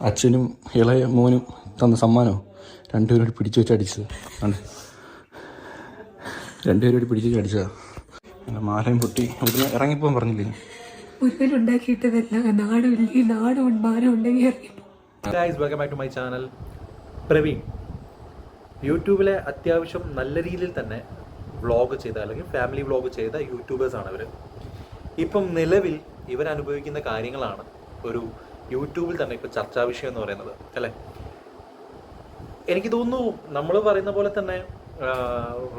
അച്ഛനും ഇളയ മോനും തന്ന സമ്മാനോ? രണ്ടുപേരും കൂടി പിടിച്ചു വെച്ച് അടിച്ചത്. ആണ്. രണ്ടുപേരും കൂടി പിടിച്ചു വെച്ച് അടിച്ചതാ. എന്റെ മാലയും പൊട്ടി ഇവിടുന്ന് ഇറങ്ങിപ്പോകാൻ പറഞ്ഞില്ലേ? നാടും മാനം ഉണ്ടെങ്കിൽ welcome back to my channel Praveen യൂട്യൂബിലെ അത്യാവശ്യം നല്ല രീതിയിൽ തന്നെ വ്ലോഗ് ചെയ്ത അല്ലെങ്കിൽ ഫാമിലി വ്ലോഗ് ചെയ്ത യൂട്യൂബേഴ്സാണ് ഇവർ ഇപ്പം നിലവിൽ ഇവരനുഭവിക്കുന്ന കാര്യങ്ങളാണ് ഒരു യൂട്യൂബിൽ തന്നെ ഇപ്പോൾ ചർച്ചാ വിഷയം എന്ന് പറയുന്നത് അല്ലേ? എനിക്ക് തോന്നുന്നു നമ്മൾ പറയുന്ന പോലെ തന്നെ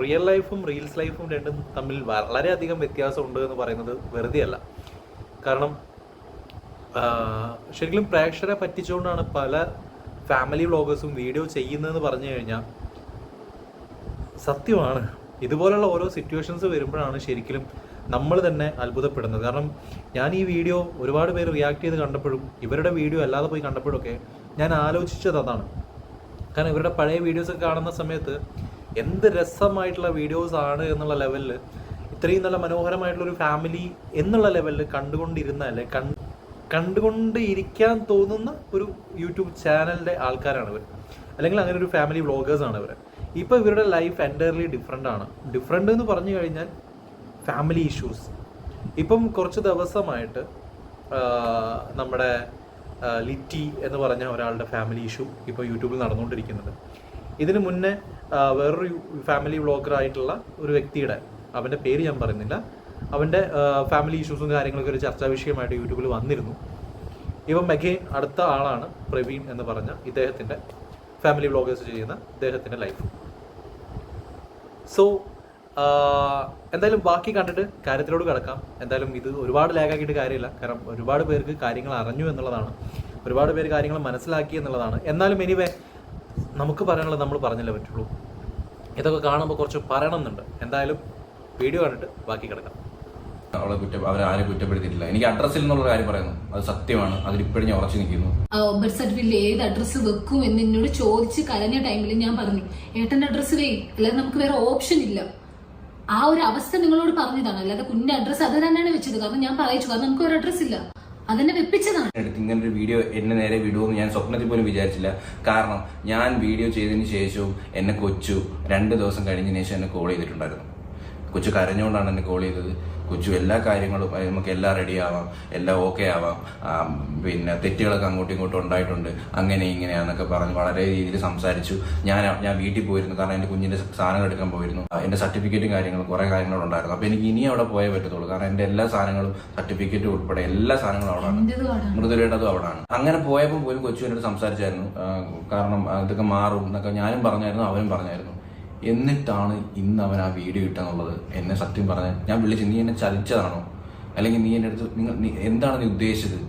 റിയൽ ലൈഫും റീൽസ് ലൈഫും രണ്ടും തമ്മിൽ വളരെയധികം വ്യത്യാസമുണ്ട് എന്ന് പറയുന്നത് വെറുതെ അല്ല കാരണം ശരിക്കും പ്രേക്ഷകരെ പറ്റിച്ചുകൊണ്ടാണ് പല ഫാമിലി വ്ളോഗേഴ്സും വീഡിയോ ചെയ്യുന്നതെന്ന് പറഞ്ഞു കഴിഞ്ഞാൽ സത്യമാണ്. ഇതുപോലുള്ള ഓരോ സിറ്റുവേഷൻസ് വരുമ്പോഴാണ് ശരിക്കും നമ്മൾ തന്നെ അത്ഭുതപ്പെടുന്നത്. കാരണം ഞാൻ ഈ വീഡിയോ ഒരുപാട് പേര് റിയാക്ട് ചെയ്ത് കണ്ടപ്പോഴും ഇവരുടെ വീഡിയോ അല്ലാതെ പോയി കണ്ടപ്പോഴൊക്കെ ഞാൻ ആലോചിച്ചത് അതാണ്. കാരണം ഇവരുടെ പഴയ വീഡിയോസ് ഒക്കെ കാണുന്ന സമയത്ത് എന്ത് രസമായിട്ടുള്ള വീഡിയോസ് ആണ് എന്നുള്ള ലെവലിൽ ഇത്രയും നല്ല മനോഹരമായിട്ടുള്ള ഒരു ഫാമിലി എന്നുള്ള ലെവലിൽ കണ്ടുകൊണ്ടിരുന്നല്ലേ കണ്ട് കണ്ടുകൊണ്ട് ഇരിക്കാൻ തോന്നുന്ന ഒരു യൂട്യൂബ് ചാനലിന്റെ ആൾക്കാരാണ് ഇവർ അല്ലെങ്കിൽ അങ്ങനെ ഒരു ഫാമിലി വ്ളോഗേഴ്സ് ആണ് ഇവർ ഇപ്പോൾ ഇവരുടെ ലൈഫ് എന്റയർലി ഡിഫറെന്റ് ആണ്. ഡിഫറെന്റ് എന്ന് പറഞ്ഞു കഴിഞ്ഞാൽ ഫാമിലി ഇഷ്യൂസ് ഇപ്പം കുറച്ച് ദിവസമായിട്ട് നമ്മുടെ ലിറ്റി എന്ന് പറഞ്ഞ ഒരാളുടെ ഫാമിലി ഇഷ്യൂ ഇപ്പോൾ യൂട്യൂബിൽ നടന്നുകൊണ്ടിരിക്കുന്നുണ്ട് ഇതിന് മുന്നേ വേറൊരു ഫാമിലി വ്ളോഗർ ആയിട്ടുള്ള ഒരു വ്യക്തിയുടെ അവന്റെ പേര് ഞാൻ പറയുന്നില്ല അവന്റെ ഫാമിലി ഇഷ്യൂസും കാര്യങ്ങളൊക്കെ ഒരു ചർച്ചാ വിഷയമായിട്ട് യൂട്യൂബിൽ വന്നിരുന്നു. ഇവൻ മെഗെയിൻ അടുത്ത ആളാണ് പ്രവീൺ എന്ന് പറഞ്ഞ ഇദ്ദേഹത്തിന്റെ ഫാമിലി വ്ളോഗേഴ്സ് ചെയ്യുന്ന ഇദ്ദേഹത്തിന്റെ ലൈഫ് സോ എന്തായാലും ബാക്കി കണ്ടിട്ട് കാര്യത്തിലോട് കിടക്കാം. എന്തായാലും ഇത് ഒരുപാട് ലാഗാക്കിയിട്ട് കാര്യമില്ല. കാരണം ഒരുപാട് പേർക്ക് കാര്യങ്ങൾ അറിഞ്ഞു എന്നുള്ളതാണ്. ഒരുപാട് പേര് കാര്യങ്ങൾ മനസ്സിലാക്കി എന്നുള്ളതാണ്. എന്നാലും എനിവേ നമുക്ക് പറയാനുള്ളത് നമ്മൾ പറഞ്ഞല്ലേ പറ്റുള്ളൂ. ഇതൊക്കെ കാണുമ്പോൾ കുറച്ച് പറയണം പറയണമെന്നുണ്ട്. എന്തായാലും വീഡിയോ കണ്ടിട്ട് ബാക്കി കിടക്കാം. അവളെ കുറ്റ ആരും കുറ്റപ്പെടുത്തിയിട്ടില്ല. എനിക്ക് അഡ്രസ്സിൽ എന്നുള്ള കാര്യം പറയുന്നു. അത് സത്യമാണ്. അതിലിപ്പോഴും ഞാൻ ഉറച്ചു നിൽക്കുന്നു. ബർത്ത് സർട്ടിഫിക്കറ്റിൽ ഏത് അഡ്രസ്സ് വെക്കും എന്ന് എന്നോട് ചോദിച്ച് കലഞ്ഞ ടൈമിൽ ഞാൻ പറഞ്ഞു ഏട്ടന്റെ അഡ്രസ്സ് വേ അല്ലാതെ നമുക്ക് വേറെ ഓപ്ഷൻ ഇല്ല. ആ ഒരു അവസ്ഥ നിങ്ങളോട് പറഞ്ഞതാണ്. അല്ലാതെ കുഞ്ഞിന്റെ അഡ്രസ്സ് അത് തന്നെയാണ് വെച്ചത്. കാരണം ഞാൻ പറയിച്ചു. കാരണം നമുക്ക് ഒരു അഡ്രസ്സ് ഇല്ല. അതെന്നെ വെപ്പിച്ചതാണ്. ഇങ്ങനെ ഒരു വീഡിയോ എന്നെ നേരെ വിടുമെന്ന് ഞാൻ സ്വപ്നത്തിൽ പോലും വിചാരിച്ചില്ല. കാരണം ഞാൻ വീഡിയോ ചെയ്തതിന് ശേഷവും എന്നെ കൊച്ചു രണ്ട് ദിവസം കഴിഞ്ഞതിന് ശേഷം എന്നെ കോൾ ചെയ്തിട്ടുണ്ടായിരുന്നു. കൊച്ചു കരഞ്ഞുകൊണ്ടാണ് എന്നെ കോൾ ചെയ്തത്. കൊച്ചു എല്ലാ കാര്യങ്ങളും നമുക്ക് എല്ലാം റെഡി ആവാം എല്ലാം ഓക്കെ ആവാം. പിന്നെ തെറ്റുകളൊക്കെ അങ്ങോട്ടും ഇങ്ങോട്ടും ഉണ്ടായിട്ടുണ്ട്. അങ്ങനെ ഇങ്ങനെയാന്നൊക്കെ പറഞ്ഞ് വളരെ രീതിയിൽ സംസാരിച്ചു. ഞാൻ ഞാൻ വീട്ടിൽ പോയിരുന്നു. കാരണം എന്റെ കുഞ്ഞിന്റെ സാധനങ്ങൾ എടുക്കാൻ പോയിരുന്നു. എന്റെ സർട്ടിഫിക്കറ്റും കാര്യങ്ങളും കുറേ കാര്യങ്ങളുണ്ടായിരുന്നു അപ്പോൾ എനിക്ക് ഇനി അവിടെ പോയേ പറ്റത്തുള്ളൂ. കാരണം എന്റെ എല്ലാ സാധനങ്ങളും സർട്ടിഫിക്കറ്റും ഉൾപ്പെടെ എല്ലാ സാധനങ്ങളും അവിടെ എന്റേത് പാടാണ് മൃദുലയുടേതും അവിടാണ്. അങ്ങനെ പോയപ്പോൾ പോലും കൊച്ചു എന്നോട് സംസാരിച്ചായിരുന്നു. കാരണം അതൊക്കെ ഇതൊക്കെ മാറും എന്നൊക്കെ ഞാനും പറഞ്ഞായിരുന്നു അവനും പറഞ്ഞായിരുന്നു. എന്നിട്ടാണ് ഇന്ന് അവൻ ആ വീഡിയോ ഇട്ടെന്നുള്ളത്. എന്നെ സത്യം പറഞ്ഞ ഞാൻ വിളിച്ച് നീ എന്നെ ചതിച്ചതാണോ? അല്ലെങ്കിൽ നീ എന്റെ അടുത്ത് നിങ്ങൾ നീ എന്താണ് നീ ഉദ്ദേശിച്ചത്?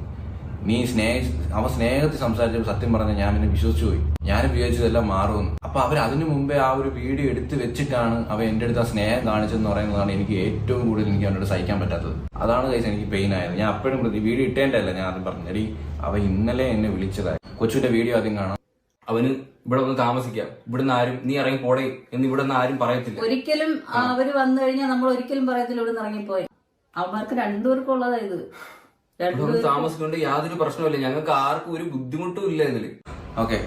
നീ സ്നേഹ അവ സ്നേഹത്തിൽ സംസാരിച്ചപ്പോൾ സത്യം പറഞ്ഞാൽ ഞാൻ എന്നെ വിശ്വസിച്ചു പോയി. ഞാൻ വിചാരിച്ചതെല്ലാം മാറുമെന്ന്. അപ്പൊ അവർ അതിനു മുമ്പേ ആ ഒരു വീഡിയോ എടുത്ത് വെച്ചിട്ടാണ് അവ എന്റെ അടുത്ത് ആ സ്നേഹം കാണിച്ചതെന്ന് പറയുന്നതാണ് എനിക്ക് ഏറ്റവും കൂടുതൽ എനിക്ക് അവനോട് സഹിക്കാൻ പറ്റാത്തത്. അതാണ് കൈസ് എനിക്ക് പെയിൻ ആയത്. ഞാൻ അപ്പോഴും വീഡിയോ ഇട്ടേണ്ടല്ല ഞാൻ ആദ്യം പറഞ്ഞു അവ ഇന്നലെ എന്നെ വിളിച്ചതായി കൊച്ചുവിന്റെ വീഡിയോ ആദ്യം കാണാം. അവന് ഇവിടെ വന്ന് താമസിക്കാം. ഇവിടുന്ന് ആരും നീ ഇറങ്ങി പോടേ എന്ന് ഇവിടെ നിന്ന് ആരും പറയത്തില്ല. ഒരിക്കലും അവർ വന്നു കഴിഞ്ഞാൽ നമ്മൾ ഒരിക്കലും പറയത്തില്ല ഇവിടെ നിന്ന് ഇറങ്ങിപ്പോയി. അവന്മാർക്ക് രണ്ടുപേർക്കും ഉള്ളതാ ഇത്. ഇവിടെ വന്ന് താമസിക്കൊണ്ട് യാതൊരു പ്രശ്നമില്ല ഞങ്ങൾക്ക് ആർക്കും ഒരു ബുദ്ധിമുട്ടും ഇല്ല ഇതിൽ. ഓക്കെ.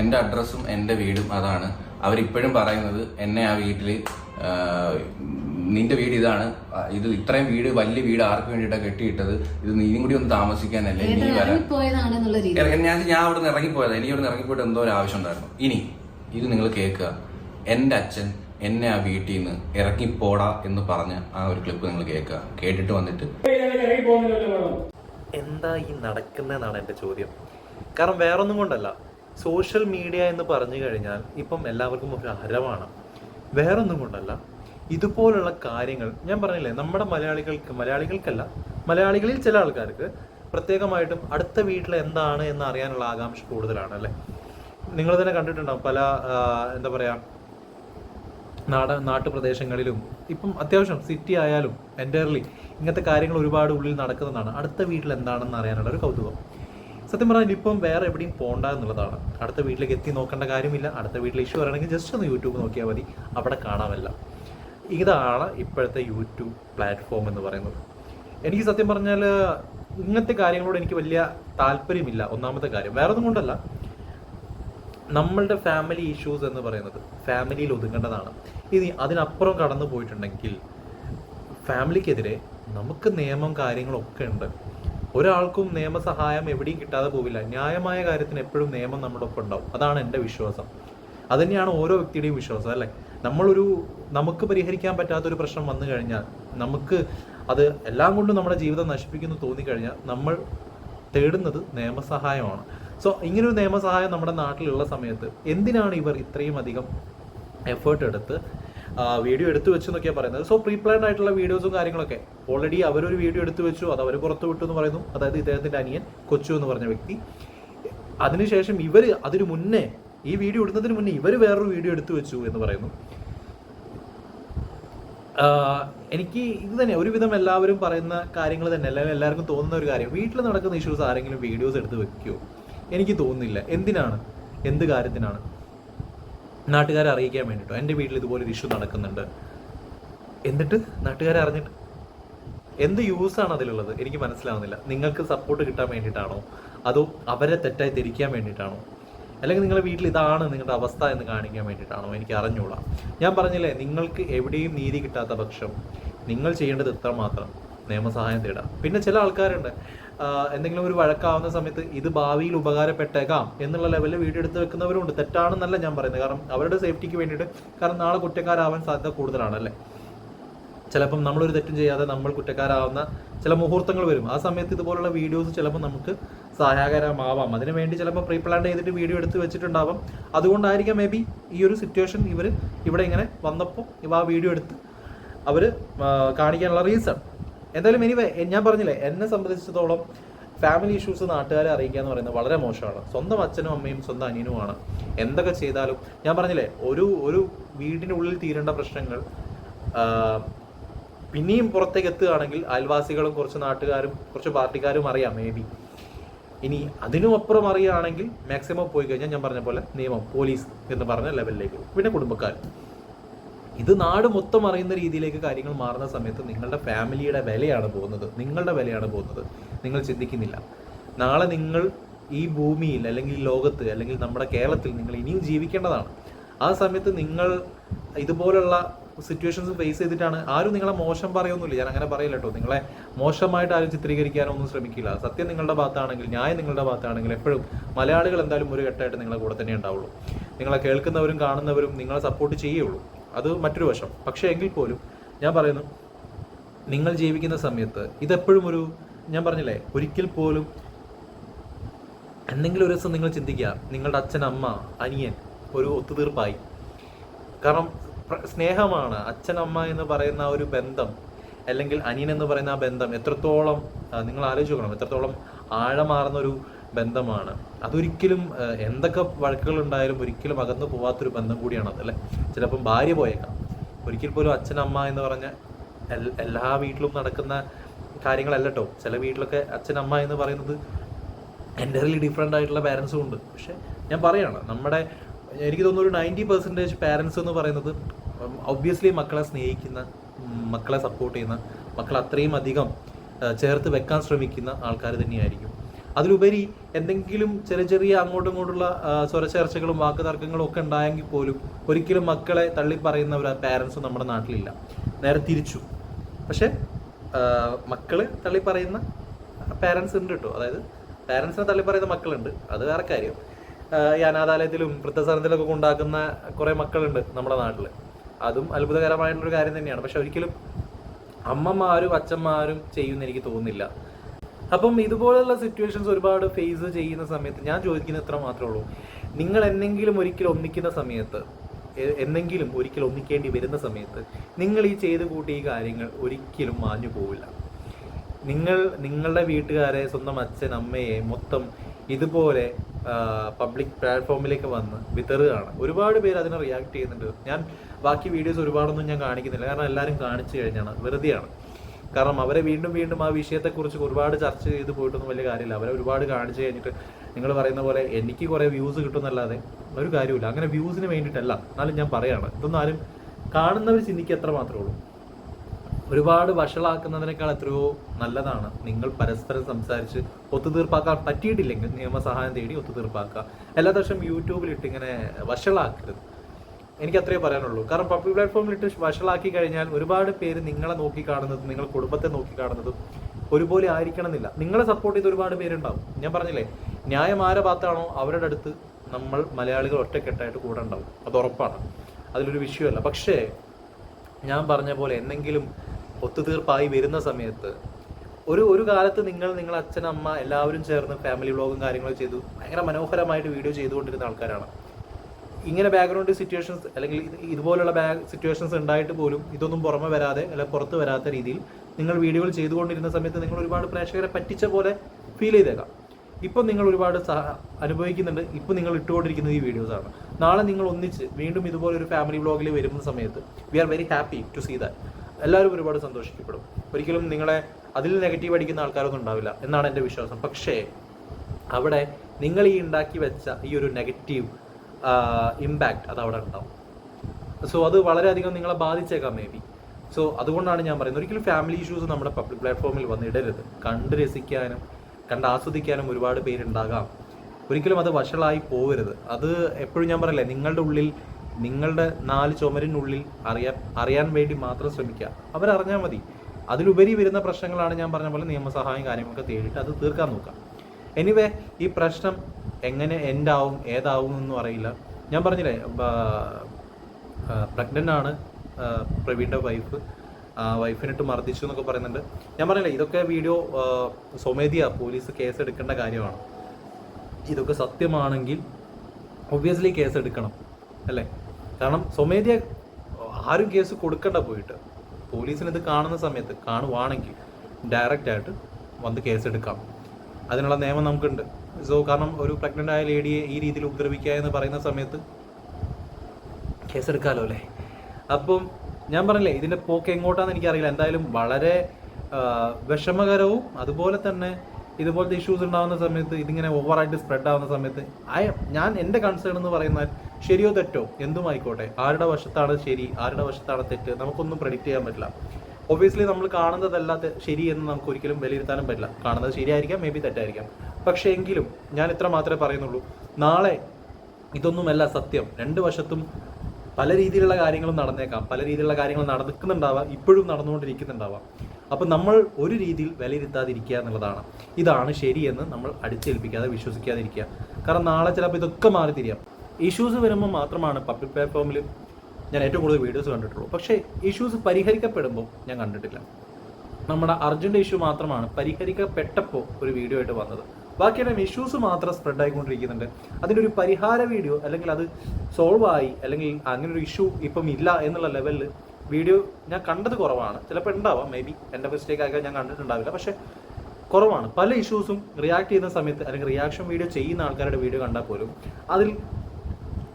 എന്റെ അഡ്രസ്സും എന്റെ വീടും അതാണ്. അവരിപ്പോഴും പറയുന്നത് എന്നെ ആ വീട്ടിൽ നിന്റെ വീട് ഇതാണ്. ഇത് ഇത്രയും വീട് വലിയ വീട് ആർക്ക് വേണ്ടിയിട്ടാണ് കെട്ടിയിട്ടത്? ഇത് നീയും കൂടി ഒന്ന് താമസിക്കാനല്ലേ? നീ വരാൻ ഞാൻ ഞാൻ അവിടെ നിന്ന് ഇറങ്ങിപ്പോയത്. എനിക്ക് അവിടെ നിന്ന് ഇറങ്ങിപ്പോയിട്ട് എന്തോ ഒരു ആവശ്യം ഉണ്ടായിരുന്നു. ഇനി ഇത് നിങ്ങൾ കേൾക്കുക. എന്റെ അച്ഛൻ എന്നെ ആ വീട്ടിൽ നിന്ന് ഇറങ്ങിപ്പോടാ എന്ന് പറഞ്ഞ ആ ഒരു ക്ലിപ്പ് നിങ്ങൾ കേൾക്കുക. കേട്ടിട്ട് വന്നിട്ട്. എന്താ ഈ നടക്കുന്നതെന്നാണ് എന്റെ ചോദ്യം. കാരണം വേറൊന്നും കൊണ്ടല്ല. സോഷ്യൽ മീഡിയ എന്ന് പറഞ്ഞു കഴിഞ്ഞാൽ ഇപ്പം എല്ലാവർക്കും ഒരു ഹരമാണ് വേറൊന്നും കൊണ്ടല്ല. ഇതുപോലുള്ള കാര്യങ്ങൾ ഞാൻ പറഞ്ഞില്ലേ നമ്മുടെ മലയാളികൾക്ക് മലയാളികൾക്കല്ല മലയാളികളിൽ ചില ആൾക്കാർക്ക് പ്രത്യേകമായിട്ടും അടുത്ത വീട്ടിൽ എന്താണ് എന്ന് അറിയാനുള്ള ആകാംക്ഷ കൂടുതലാണ് അല്ലേ? നിങ്ങൾ തന്നെ കണ്ടിട്ടുണ്ടാവും പല എന്താ പറയുക നാട നാട്ടുപ്രദേശങ്ങളിലും ഇപ്പം അത്യാവശ്യം സിറ്റി ആയാലും എന്റയർലി ഇങ്ങനത്തെ കാര്യങ്ങൾ ഒരുപാട് ഉള്ളിൽ നടക്കുന്നതാണ്. അടുത്ത വീട്ടിൽ എന്താണെന്ന് അറിയാനുള്ള ഒരു കൗതുകം. സത്യം പറഞ്ഞാൽ ഇപ്പം വേറെ എവിടെയും പോകണ്ട എന്നുള്ളതാണ്. അടുത്ത വീട്ടിലേക്ക് എത്തി നോക്കേണ്ട കാര്യമില്ല. അടുത്ത വീട്ടിൽ ഇഷ്യൂ വരണമെങ്കിൽ ജസ്റ്റ് ഒന്ന് യൂട്യൂബ് നോക്കിയാൽ മതി. അവിടെ കാണാമല്ല. ഇതാണ് ഇപ്പോഴത്തെ യൂട്യൂബ് പ്ലാറ്റ്ഫോം എന്ന് പറയുന്നത്. എനിക്ക് സത്യം പറഞ്ഞാൽ ഇങ്ങനത്തെ കാര്യങ്ങളോട് എനിക്ക് വലിയ താല്പര്യമില്ല. ഒന്നാമത്തെ കാര്യം. വേറെ ഒന്നും കൊണ്ടല്ല. നമ്മളുടെ ഫാമിലി ഇഷ്യൂസ് എന്ന് പറയുന്നത് ഫാമിലിയിൽ ഒതുങ്ങേണ്ടതാണ്. ഇനി അതിനപ്പുറം കടന്നു പോയിട്ടുണ്ടെങ്കിൽ ഫാമിലിക്കെതിരെ നമുക്ക് നിയമം കാര്യങ്ങളൊക്കെ ഉണ്ട്. ഒരാൾക്കും നിയമസഹായം എവിടെയും കിട്ടാതെ പോവില്ല. ന്യായമായ കാര്യത്തിന് എപ്പോഴും നിയമം നമ്മുടെ ഒപ്പം ഉണ്ടാവും. അതാണ് എന്റെ വിശ്വാസം. അതുതന്നെയാണ് ഓരോ വ്യക്തിയുടെയും വിശ്വാസം അല്ലേ? നമ്മളൊരു നമുക്ക് പരിഹരിക്കാൻ പറ്റാത്തൊരു പ്രശ്നം വന്നു കഴിഞ്ഞാൽ നമുക്ക് അത് എല്ലാം കൊണ്ടും നമ്മുടെ ജീവിതം നശിപ്പിക്കുന്നു തോന്നിക്കഴിഞ്ഞാൽ നമ്മൾ തേടുന്നത് നിയമസഹായമാണ്. സോ ഇങ്ങനൊരു നിയമസഹായം നമ്മുടെ നാട്ടിലുള്ള സമയത്ത് എന്തിനാണ് ഇവർ ഇത്രയും അധികം എഫേർട്ട് എടുത്ത് വീഡിയോ എടുത്തു വെച്ചു എന്നൊക്കെയാണ് പറയുന്നത്? സോ പ്രീ പ്ലാൻഡ് ആയിട്ടുള്ള വീഡിയോസും കാര്യങ്ങളൊക്കെ ഓൾറെഡി അവരൊരു വീഡിയോ എടുത്തു വെച്ചു അത് അവർ പുറത്തു വിട്ടു എന്ന് പറയുന്നു. അതായത് ഇദ്ദേഹത്തിന്റെ അനിയൻ കൊച്ചു എന്ന് പറഞ്ഞ വ്യക്തി. അതിനുശേഷം ഇവർ അതിനു മുന്നേ ഈ വീഡിയോ ഇടുന്നതിന് മുന്നേ ഇവർ വേറൊരു വീഡിയോ എടുത്തു വെച്ചു എന്ന് പറയുന്നു. എനിക്ക് ഇത് തന്നെ ഒരുവിധം എല്ലാവരും പറയുന്ന കാര്യങ്ങൾ തന്നെ അല്ലെങ്കിൽ എല്ലാവർക്കും തോന്നുന്ന ഒരു കാര്യം. വീട്ടിൽ നടക്കുന്ന ഇഷ്യൂസ് ആരെങ്കിലും വീഡിയോസ് എടുത്ത് വെക്കുമോ എനിക്ക് തോന്നുന്നില്ല. എന്തിനാണ്? എന്ത് കാര്യത്തിനാണ്? നാട്ടുകാരെ അറിയിക്കാൻ വേണ്ടിയിട്ടോ എന്റെ വീട്ടിൽ ഇതുപോലൊരു ഇഷ്യൂ നടക്കുന്നുണ്ട്. എന്നിട്ട് നാട്ടുകാരെ അറിഞ്ഞിട്ട്? എന്ത് യൂസാണ് അതിലുള്ളത്? എനിക്ക് മനസ്സിലാവുന്നില്ല. നിങ്ങൾക്ക് സപ്പോർട്ട് കിട്ടാൻ വേണ്ടിയിട്ടാണോ? അതോ അവരെ തെറ്റായി തിരിക്കാൻ വേണ്ടിയിട്ടാണോ? അല്ലെങ്കിൽ നിങ്ങളുടെ വീട്ടിൽ ഇതാണ് നിങ്ങളുടെ അവസ്ഥ എന്ന് കാണിക്കാൻ വേണ്ടിയിട്ടാണോ? എനിക്ക് അറിഞ്ഞൂടാ. ഞാൻ പറഞ്ഞില്ലേ നിങ്ങൾക്ക് എവിടെയും നീതി കിട്ടാത്ത പക്ഷം നിങ്ങൾ ചെയ്യേണ്ടത് ഇത്ര മാത്രം നിയമസഹായം തേടാം. പിന്നെ ചില ആൾക്കാരുണ്ട് എന്തെങ്കിലും ഒരു വഴക്കാവുന്ന സമയത്ത് ഇത് ഭാവിയിൽ ഉപകാരപ്പെട്ടേക്കാം എന്നുള്ള ലെവലിൽ വീഡിയോ എടുത്ത് വെക്കുന്നവരുണ്ട് തെറ്റാണെന്നല്ല ഞാൻ പറയുന്നത്. കാരണം അവരുടെ സേഫ്റ്റിക്ക് വേണ്ടിയിട്ട് കാരണം നാളെ കുറ്റക്കാരാവാൻ സാധ്യത കൂടുതലാണ് അല്ലേ? ചിലപ്പം നമ്മളൊരു തെറ്റും ചെയ്യാതെ നമ്മൾ കുറ്റക്കാരാവുന്ന ചില മുഹൂർത്തങ്ങൾ വരും. ആ സമയത്ത് ഇതുപോലുള്ള വീഡിയോസ് ചിലപ്പോൾ നമുക്ക് സഹായകരമാവാം അതിനു വേണ്ടി ചിലപ്പോൾ പ്രീ പ്ലാൻ ചെയ്തിട്ട് വീഡിയോ എടുത്ത് വെച്ചിട്ടുണ്ടാവാം. അതുകൊണ്ടായിരിക്കാം മേ ബി ഈ ഒരു സിറ്റുവേഷൻ ഇവർ ഇവിടെ ഇങ്ങനെ വന്നപ്പോൾ ഇവ ആ വീഡിയോ എടുത്ത് അവർ കാണിക്കാനുള്ള റീസൺ എന്തായാലും എനിവേ ഞാൻ പറഞ്ഞില്ലേ എന്നെ സംബന്ധിച്ചിടത്തോളം ഫാമിലി ഇഷ്യൂസ് നാട്ടുകാരെ അറിയിക്കുക എന്ന് പറയുന്നത് വളരെ മോശമാണ്. സ്വന്തം അച്ഛനും അമ്മയും സ്വന്തം അനിയനുമാണ്. എന്തൊക്കെ ചെയ്താലും ഞാൻ പറഞ്ഞില്ലേ ഒരു ഒരു വീടിനുള്ളിൽ തീരേണ്ട പ്രശ്നങ്ങൾ പിന്നെയും പുറത്തേക്ക് എത്തുകയാണെങ്കിൽ അയൽവാസികളും കുറച്ച് നാട്ടുകാരും കുറച്ച് പാർട്ടിക്കാരും അറിയാം മേ ബി ഇനി അതിനും അപ്പുറം അറിയുകയാണെങ്കിൽ മാക്സിമം പോയി കഴിഞ്ഞാൽ ഞാൻ പറഞ്ഞ പോലെ നിയമം പോലീസ് എന്ന് പറഞ്ഞ ലെവലിലേക്ക്. പിന്നെ കുടുംബക്കാർ. ഇത് നാട് മൊത്തം അറിയുന്ന രീതിയിലേക്ക് കാര്യങ്ങൾ മാറുന്ന സമയത്ത് നിങ്ങളുടെ ഫാമിലിയുടെ വിലയാണ് പോകുന്നത്. നിങ്ങളുടെ വിലയാണ് പോകുന്നത്. നിങ്ങൾ ചിന്തിക്കുന്നില്ല. നാളെ നിങ്ങൾ ഈ ഭൂമിയിൽ അല്ലെങ്കിൽ ലോകത്ത് അല്ലെങ്കിൽ നമ്മുടെ കേരളത്തിൽ നിങ്ങൾ ഇനിയും ജീവിക്കേണ്ടതാണ്. ആ സമയത്ത് നിങ്ങൾ ഇതുപോലുള്ള സിറ്റുവേഷൻസ് ഫേസ് ചെയ്തിട്ടാണ്. ആരും നിങ്ങളെ മോശം പറയൊന്നുമില്ല ഞാൻ അങ്ങനെ പറയില്ല കേട്ടോ. നിങ്ങളെ മോശമായിട്ട് ആരും ചിത്രീകരിക്കാനോ ഒന്നും ശ്രമിക്കില്ല. സത്യം നിങ്ങളുടെ ഭാഗത്താണെങ്കിൽ ന്യായം നിങ്ങളുടെ ഭാഗത്താണെങ്കിൽ എപ്പോഴും മലയാളികൾ എന്തായാലും ഒരു ഘട്ടമായിട്ട് നിങ്ങളുടെ കൂടെ തന്നെ ഉണ്ടാവുള്ളൂ. നിങ്ങളെ കേൾക്കുന്നവരും കാണുന്നവരും നിങ്ങളെ സപ്പോർട്ട് ചെയ്യുള്ളൂ അത് മറ്റൊരു വശം. പക്ഷേ എങ്കിൽ പോലും ഞാൻ പറയുന്നു നിങ്ങൾ ജീവിക്കുന്ന സമയത്ത് ഇതെപ്പോഴും ഒരു ഞാൻ പറഞ്ഞില്ലേ ഒരിക്കൽ പോലും എന്തെങ്കിലും ഒരു ദിവസം നിങ്ങൾ ചിന്തിക്കുക നിങ്ങളുടെ അച്ഛൻ അമ്മ അനിയൻ ഒരു ഒത്തുതീർപ്പായി. കാരണം സ്നേഹമാണ്. അച്ഛനമ്മ എന്ന് പറയുന്ന ഒരു ബന്ധം അല്ലെങ്കിൽ അനിയൻ എന്ന് പറയുന്ന ആ ബന്ധം എത്രത്തോളം നിങ്ങൾ ആലോചിച്ച് നോക്കണം. എത്രത്തോളം ആഴമാർന്ന ഒരു ബന്ധമാണ്. അതൊരിക്കലും എന്തൊക്കെ വഴക്കുകൾ ഉണ്ടായാലും ഒരിക്കലും അകന്നു പോവാത്തൊരു ബന്ധം കൂടിയാണത് അല്ലേ? ചിലപ്പം ഭാര്യ പോയേക്കാം. ഒരിക്കൽ പോലും അച്ഛനമ്മ എന്ന് പറഞ്ഞ എല്ലാ വീട്ടിലും നടക്കുന്ന കാര്യങ്ങളല്ല കേട്ടോ ചില വീട്ടിലൊക്കെ അച്ഛനമ്മ എന്ന് പറയുന്നത് എന്റർലി ഡിഫറെന്റ് ആയിട്ടുള്ള പാരൻസും ഉണ്ട്. പക്ഷേ ഞാൻ പറയുകയാണ് നമ്മുടെ എനിക്ക് തോന്നുന്നു ഒരു നയന്റി പെർസെന്റേജ് പാരൻസ് എന്ന് പറയുന്നത് ഒബ്വിയസ്ലി മക്കളെ സ്നേഹിക്കുന്ന മക്കളെ സപ്പോർട്ട് ചെയ്യുന്ന മക്കളെ അത്രയും അധികം ചേർത്ത് വെക്കാൻ ശ്രമിക്കുന്ന ആൾക്കാർ തന്നെയായിരിക്കും. അതിലുപരി എന്തെങ്കിലും ചെറിയ ചെറിയ അങ്ങോട്ടും ഇങ്ങോട്ടുള്ള സ്വരചേർച്ചകളും സ്വരച്ചേർച്ചകളും വാക്ക് തർക്കങ്ങളും ഒക്കെ ഉണ്ടായെങ്കിൽ പോലും ഒരിക്കലും മക്കളെ തള്ളി പറയുന്ന പാരൻസും നമ്മുടെ നാട്ടിലില്ല. നേരെ തിരിച്ചു. പക്ഷെ മക്കൾ തള്ളി പറയുന്ന പാരൻസ് ഉണ്ട് കേട്ടോ അതായത് പാരൻസിനെ തള്ളി പറയുന്ന മക്കളുണ്ട്. അത് വേറെ കാര്യം. ഈ അനാഥാലയത്തിലും വൃദ്ധസദനത്തിലൊക്കെ ഉണ്ടാക്കുന്ന കുറെ മക്കളുണ്ട് നമ്മുടെ നാട്ടിൽ അതും അത്ഭുതകരമായിട്ടുള്ളൊരു കാര്യം തന്നെയാണ്. പക്ഷെ ഒരിക്കലും അമ്മമാരും അച്ഛന്മാരും ചെയ്യുമെന്ന് എനിക്ക് തോന്നുന്നില്ല. അപ്പം ഇതുപോലുള്ള സിറ്റുവേഷൻസ് ഒരുപാട് ഫേസ് ചെയ്യുന്ന സമയത്ത് ഞാൻ ചോദിക്കുന്ന ഇത്ര മാത്രമേ ഉള്ളൂ. നിങ്ങൾ എന്തെങ്കിലും ഒരിക്കലും ഒന്നിക്കുന്ന സമയത്ത് എന്തെങ്കിലും ഒരിക്കൽ ഒന്നിക്കേണ്ടി വരുന്ന സമയത്ത് നിങ്ങൾ ഈ ചെയ്ത് കൂട്ടിയ ഈ കാര്യങ്ങൾ ഒരിക്കലും മാഞ്ഞു പോവില്ല. നിങ്ങൾ നിങ്ങളുടെ വീട്ടുകാരെ സ്വന്തം അച്ഛൻ അമ്മയെ മൊത്തം ഇതുപോലെ പബ്ലിക് പ്ലാറ്റ്ഫോമിലേക്ക് വന്ന് വിതറുകയാണ്. ഒരുപാട് പേര് അതിനെ റിയാക്ട് ചെയ്യുന്നുണ്ട്. ഞാൻ ബാക്കി വീഡിയോസ് ഒരുപാടൊന്നും ഞാൻ കാണിക്കുന്നില്ല. കാരണം എല്ലാവരും കാണിച്ചു കഴിഞ്ഞാണ്. വെറുതെയാണ്. കാരണം അവരെ വീണ്ടും വീണ്ടും ആ വിഷയത്തെക്കുറിച്ച് ഒരുപാട് ചർച്ച ചെയ്ത് പോയിട്ടൊന്നും വലിയ കാര്യമില്ല. അവരെ ഒരുപാട് കാണിച്ചു കഴിഞ്ഞിട്ട് നിങ്ങൾ പറയുന്ന പോലെ എനിക്ക് കുറേ വ്യൂസ് കിട്ടുന്നല്ലാതെ ഒരു കാര്യമില്ല അങ്ങനെ വ്യൂസിന് വേണ്ടിയിട്ടല്ല. എന്നാലും ഞാൻ പറയാണ്. ഇതൊന്നും ആരും കാണുന്നവർ ചിന്തിക്കുക എത്ര മാത്രമേ ഉള്ളൂ. ഒരുപാട് വഷളാക്കുന്നതിനേക്കാൾ എത്രയോ നല്ലതാണ് നിങ്ങൾ പരസ്പരം സംസാരിച്ച് ഒത്തുതീർപ്പാക്കാൻ പറ്റിയിട്ടില്ലെങ്കിൽ നിയമസഹായം തേടി ഒത്തുതീർപ്പാക്കുക. എല്ലാ ദിവസവും യൂട്യൂബിലിട്ട് ഇങ്ങനെ വഷളാക്കരുത്. എനിക്ക് അത്രേ പറയാനുള്ളൂ. കാരണം പബ്ലിക് പ്ലാറ്റ്ഫോമിൽ ഇട്ട് വഷളാക്കി കഴിഞ്ഞാൽ ഒരുപാട് പേര് നിങ്ങളെ നോക്കി കാണുന്നതും നിങ്ങളുടെ കുടുംബത്തെ നോക്കി കാണുന്നതും ഒരുപോലെ ആയിരിക്കണമെന്നില്ല. നിങ്ങളെ സപ്പോർട്ട് ചെയ്ത് ഒരുപാട് പേരുണ്ടാവും. ഞാൻ പറഞ്ഞില്ലേ ന്യായം ആരെ ഭാഗത്താണോ അവരുടെ അടുത്ത് നമ്മൾ മലയാളികൾ ഒറ്റക്കെട്ടായിട്ട് കൂടെ ഉണ്ടാവും. അത് ഉറപ്പാണ്. അതിലൊരു വിഷയമല്ല. പക്ഷേ ഞാൻ പറഞ്ഞ പോലെ എന്തെങ്കിലും ഒത്തുതീർപ്പായി വരുന്ന സമയത്ത് ഒരു ഒരു കാലത്ത് നിങ്ങൾ നിങ്ങളുടെ അച്ഛൻ അമ്മ എല്ലാവരും ചേർന്ന് ഫാമിലി വ്ളോഗും കാര്യങ്ങളും ചെയ്തു. ഭയങ്കര മനോഹരമായിട്ട് വീഡിയോ ചെയ്തുകൊണ്ടിരുന്ന ആൾക്കാരാണ്. ഇങ്ങനെ ബാക്ക്ഗ്രൗണ്ട് സിറ്റുവേഷൻസ് അല്ലെങ്കിൽ ഇതുപോലുള്ള ബാഗ് സിറ്റുവേഷൻസ് ഉണ്ടായിട്ട് പോലും ഇതൊന്നും പുറമെ വരാതെ അല്ലെ പുറത്ത് വരാത്ത രീതിയിൽ നിങ്ങൾ വീഡിയോകൾ ചെയ്തുകൊണ്ടിരുന്ന സമയത്ത് നിങ്ങൾ ഒരുപാട് പ്രേക്ഷകരെ പറ്റിച്ച പോലെ ഫീൽ ചെയ്തേക്കാം. ഇപ്പം നിങ്ങൾ ഒരുപാട് അനുഭവിക്കുന്നുണ്ട്. ഇപ്പം നിങ്ങൾ ഇട്ടുകൊണ്ടിരിക്കുന്നത് ഈ വീഡിയോസാണ് നാളെ നിങ്ങൾ ഒന്നിച്ച് വീണ്ടും ഇതുപോലെ ഒരു ഫാമിലി വ്ളോഗിൽ വരുന്ന സമയത്ത് we are very happy to see that എല്ലാവരും ഒരുപാട് സന്തോഷിക്കപ്പെടും. ഒരിക്കലും നിങ്ങളെ അതിൽ നെഗറ്റീവ് അടിക്കുന്ന ആൾക്കാരൊന്നും ഉണ്ടാവില്ല എന്നാണ് എന്റെ വിശ്വാസം. പക്ഷേ അവിടെ നിങ്ങൾ ഈ ഉണ്ടാക്കി വെച്ച ഈ ഒരു നെഗറ്റീവ് ഇമ്പാക്റ്റ് അത് അവിടെ ഉണ്ടാവും. സോ അത് വളരെയധികം നിങ്ങളെ ബാധിച്ചേക്കാം മേ ബി സോ അതുകൊണ്ടാണ് ഞാൻ പറയുന്നത്. ഒരിക്കലും ഫാമിലി ഇഷ്യൂസ് നമ്മുടെ പബ്ലിക് പ്ലാറ്റ്ഫോമിൽ വന്നിടരുത് കണ്ട് രസിക്കാനും കണ്ട് ആസ്വദിക്കാനും ഒരുപാട് പേരുണ്ടാകാം. ഒരിക്കലും അത് വഷളായി പോകരുത് അത് എപ്പോഴും ഞാൻ പറയില്ലേ നിങ്ങളുടെ ഉള്ളിൽ നിങ്ങളുടെ നാല് ചുമരിനുള്ളിൽ അറിയാൻ അറിയാൻ വേണ്ടി മാത്രം ശ്രമിക്കുക. അവരറിഞ്ഞാൽ മതി. അതിലുപരി വരുന്ന പ്രശ്നങ്ങളാണ് ഞാൻ പറഞ്ഞ പോലെ നിയമസഹായം കാര്യങ്ങളൊക്കെ തേടിയിട്ട് അത് തീർക്കാൻ നോക്കാം എനിവേ ഈ പ്രശ്നം എങ്ങനെ എൻഡാവും ഏതാവും എന്നൊന്നും അറിയില്ല. ഞാൻ പറഞ്ഞില്ലേ പ്രഗ്നന്റ് ആണ് പ്രവീണിന്റെ വൈഫ് വൈഫിനിട്ട് മർദ്ദിച്ചു എന്നൊക്കെ പറയുന്നുണ്ട്. ഞാൻ പറഞ്ഞില്ലേ ഇതൊക്കെ വീഡിയോ സ്വമേധിയ പോലീസ് കേസ് എടുക്കേണ്ട കാര്യമാണ്. ഇതൊക്കെ സത്യമാണെങ്കിൽ ഒബ്വിയസ്ലി കേസ് എടുക്കണം അല്ലേ? കാരണം സ്വമേധിയ ആരും കേസ് കൊടുക്കണ്ട പോയിട്ട്. പോലീസിന് ഇത് കാണുന്ന സമയത്ത് കാണുവാണെങ്കിൽ ഡയറക്റ്റായിട്ട് വന്ന് കേസ് എടുക്കാം. അതിനുള്ള നിയമം നമുക്കുണ്ട്. സോ കാരണം ഒരു പ്രഗ്നന്റ് ആയ ലേഡിയെ ഈ രീതിയിൽ ഉപദ്രവിക്കുക എന്ന് പറയുന്ന സമയത്ത് കേസെടുക്കാമല്ലോ അല്ലേ? അപ്പം ഞാൻ പറഞ്ഞില്ലേ ഇതിന്റെ പോക്ക് എങ്ങോട്ടാന്ന് എനിക്കറിയില്ല. എന്തായാലും വളരെ ആ, വിഷമകരവും അതുപോലെ തന്നെ ഇതുപോലത്തെ ഇഷ്യൂസ് ഉണ്ടാകുന്ന സമയത്ത് ഇതിങ്ങനെ ഓവറായിട്ട് സ്പ്രെഡ് ആവുന്ന സമയത്ത് ഐ ഞാൻ എന്റെ കൺസേൺ എന്ന് പറയുന്നാൽ ശരിയോ തെറ്റോ? എന്തും ആയിക്കോട്ടെ. ആരുടെ വശത്താണ് ശരി ആരുടെ വശത്താണ് തെറ്റ്? നമുക്കൊന്നും പ്രഡിക്റ്റ് ചെയ്യാൻ പറ്റില്ല. ഒബ്വിയസ്ലി നമ്മൾ കാണുന്നതല്ലാത്ത ശരിയെന്ന് നമുക്ക് ഒരിക്കലും വിലയിരുത്താനും പറ്റില്ല. കാണുന്നത് ശരിയായിരിക്കാം മേ ബി തെറ്റായിരിക്കാം. പക്ഷേ എങ്കിലും ഞാൻ ഇത്ര മാത്രമേ പറയുന്നുള്ളൂ. നാളെ ഇതൊന്നുമല്ല സത്യം. രണ്ട് വശത്തും പല രീതിയിലുള്ള കാര്യങ്ങളും നടന്നേക്കാം. പല രീതിയിലുള്ള കാര്യങ്ങൾ നടക്കുന്നുണ്ടാവാം. ഇപ്പോഴും നടന്നുകൊണ്ടിരിക്കുന്നുണ്ടാവാം. അപ്പം നമ്മൾ ഒരു രീതിയിൽ വിലയിരുത്താതിരിക്കുക എന്നുള്ളതാണ്. ഇതാണ് ശരിയെന്ന് നമ്മൾ അടിച്ചേൽപ്പിക്കാതെ വിശ്വസിക്കാതിരിക്കുക. കാരണം നാളെ ചിലപ്പോൾ ഇതൊക്കെ മാറി തിരിയാം ഇഷ്യൂസ് വരുമ്പോൾ മാത്രമാണ് പബ്ലിക് പ്ലാറ്റ്ഫോമിൽ ഞാൻ ഏറ്റവും കൂടുതൽ വീഡിയോസ് കണ്ടിട്ടുള്ളൂ. പക്ഷേ ഇഷ്യൂസ് പരിഹരിക്കപ്പെടുമ്പോൾ ഞാൻ കണ്ടിട്ടില്ല. നമ്മുടെ അർജുന്റെ ഇഷ്യൂ മാത്രമാണ് പരിഹരിക്കപ്പെട്ടപ്പോൾ ഒരു വീഡിയോ ആയിട്ട് വന്നത്. ബാക്കിയെല്ലാം ഇഷ്യൂസ് മാത്രം സ്പ്രെഡ് ആയിക്കൊണ്ടിരിക്കുന്നുണ്ട്. അതിന്റെ ഒരു പരിഹാര വീഡിയോ അല്ലെങ്കിൽ അത് സോൾവ് ആയി അല്ലെങ്കിൽ അങ്ങനെ ഒരു ഇഷ്യൂ ഇപ്പം ഇല്ല എന്നുള്ള ലെവലിൽ വീഡിയോ ഞാൻ കണ്ടത് കുറവാണ്. ചിലപ്പോൾ ഉണ്ടാവാം. മേ ബി എന്റെ മിസ്റ്റേക്ക് ആക്കാൻ ഞാൻ കണ്ടിട്ടുണ്ടാവില്ല. പക്ഷേ കുറവാണ്. പല ഇഷ്യൂസും റിയാക്ട് ചെയ്യുന്ന സമയത്ത് അല്ലെങ്കിൽ റിയാക്ഷൻ വീഡിയോ ചെയ്യുന്ന ആൾക്കാരുടെ വീഡിയോ കണ്ടാൽ പോലും അതിൽ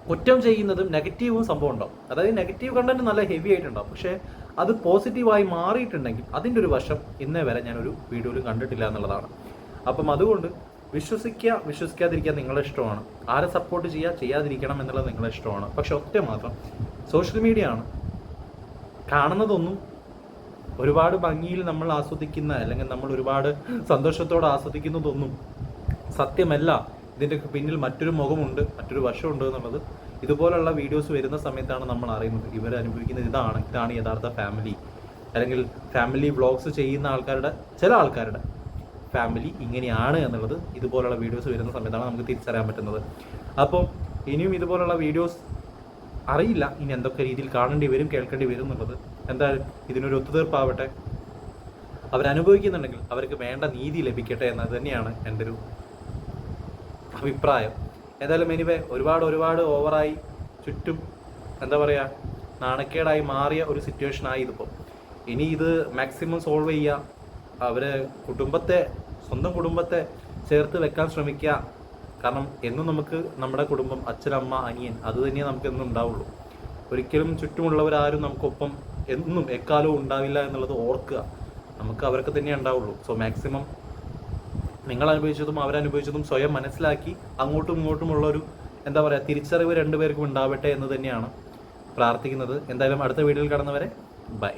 കുറ്റം ചെയ്യുന്നതും നെഗറ്റീവും സംഭവം ഉണ്ടാവും. അതായത് നെഗറ്റീവ് കണ്ടന്റ് നല്ല ഹെവി ആയിട്ടുണ്ടാവും. പക്ഷേ അത് പോസിറ്റീവായി മാറിയിട്ടുണ്ടെങ്കിൽ അതിന്റെ ഒരു വശം ഇന്നേ വരെ ഞാനൊരു വീഡിയോയിൽ കണ്ടിട്ടില്ല എന്നുള്ളതാണ്. അപ്പം അതുകൊണ്ട് വിശ്വസിക്കുക വിശ്വസിക്കാതിരിക്കുക നിങ്ങളുടെ ഇഷ്ടമാണ്. ആരെ സപ്പോർട്ട് ചെയ്യുക ചെയ്യാതിരിക്കണം എന്നുള്ളത് നിങ്ങളുടെ ഇഷ്ടമാണ്. പക്ഷെ ഒറ്റ മാത്രം സോഷ്യൽ മീഡിയ ആണ്. കാണുന്നതൊന്നും ഒരുപാട് ഭംഗിയിൽ നമ്മൾ ആസ്വദിക്കുന്ന അല്ലെങ്കിൽ നമ്മൾ ഒരുപാട് സന്തോഷത്തോടെ ആസ്വദിക്കുന്നതൊന്നും സത്യമല്ല. ഇതിന്റെ പിന്നിൽ മറ്റൊരു മുഖമുണ്ട് മറ്റൊരു വശമുണ്ട് എന്നുള്ളത്. ഇതുപോലുള്ള വീഡിയോസ് വരുന്ന സമയത്താണ് നമ്മൾ അറിയുന്നത്. ഇവർ അനുഭവിക്കുന്നത് ഇതാണ്. ഇതാണ് യഥാർത്ഥ ഫാമിലി അല്ലെങ്കിൽ ഫാമിലി വ്ളോഗ്സ് ചെയ്യുന്ന ആൾക്കാരുടെ ചില ആൾക്കാരുടെ ഫാമിലി ഇങ്ങനെയാണ് എന്നുള്ളത് ഇതുപോലുള്ള വീഡിയോസ് വരുന്ന സമയത്താണ് നമുക്ക് തിരിച്ചറിയാൻ പറ്റുന്നത്. അപ്പോൾ ഇനിയും ഇതുപോലുള്ള വീഡിയോസ് അറിയില്ല. ഇനി എന്തൊക്കെ രീതിയിൽ കാണേണ്ടി വരും കേൾക്കേണ്ടി വരും എന്നുള്ളത് എന്തായാലും ഇതിനൊരു ഒത്തുതീർപ്പാവട്ടെ. അവരനുഭവിക്കുന്നുണ്ടെങ്കിൽ അവർക്ക് വേണ്ട നീതി ലഭിക്കട്ടെ എന്നത് തന്നെയാണ് എന്റെ ഒരു അഭിപ്രായം. ഏതായാലും എനിവേ ഒരുപാട് ഒരുപാട് ഓവറായി ചുറ്റും എന്താ പറയുക നാണക്കേടായി മാറിയ ഒരു സിറ്റുവേഷനായി ഇതിപ്പോൾ ഇനി ഇത് മാക്സിമം സോൾവ് ചെയ്യുക അവരെ കുടുംബത്തെ സ്വന്തം കുടുംബത്തെ ചേർത്ത് വെക്കാൻ ശ്രമിക്കുക കാരണം എന്നും നമുക്ക് നമ്മുടെ കുടുംബം അച്ഛനമ്മ അനിയൻ അത് തന്നെയേ നമുക്ക് എന്നും ഉണ്ടാവുള്ളൂ. ഒരിക്കലും ചുറ്റുമുള്ളവരാരും നമുക്കൊപ്പം എന്നും എക്കാലവും ഉണ്ടാവില്ല എന്നുള്ളത് ഓർക്കുക. നമുക്ക് അവരൊക്കെ തന്നെ ഉണ്ടാവുള്ളൂ. സോ മാക്സിമം നിങ്ങൾ അനുഭവിച്ചതും അവരനുഭവിച്ചതും സ്വയം മനസ്സിലാക്കി അങ്ങോട്ടും ഇങ്ങോട്ടുമുള്ള ഒരു എന്താ പറയുക തിരിച്ചറിവ് രണ്ടുപേർക്കും ഉണ്ടാവട്ടെ എന്ന് തന്നെയാണ് പ്രാർത്ഥിക്കുന്നത്. എന്തായാലും അടുത്ത വീഡിയോയിൽ കടന്നവരെ ബൈ.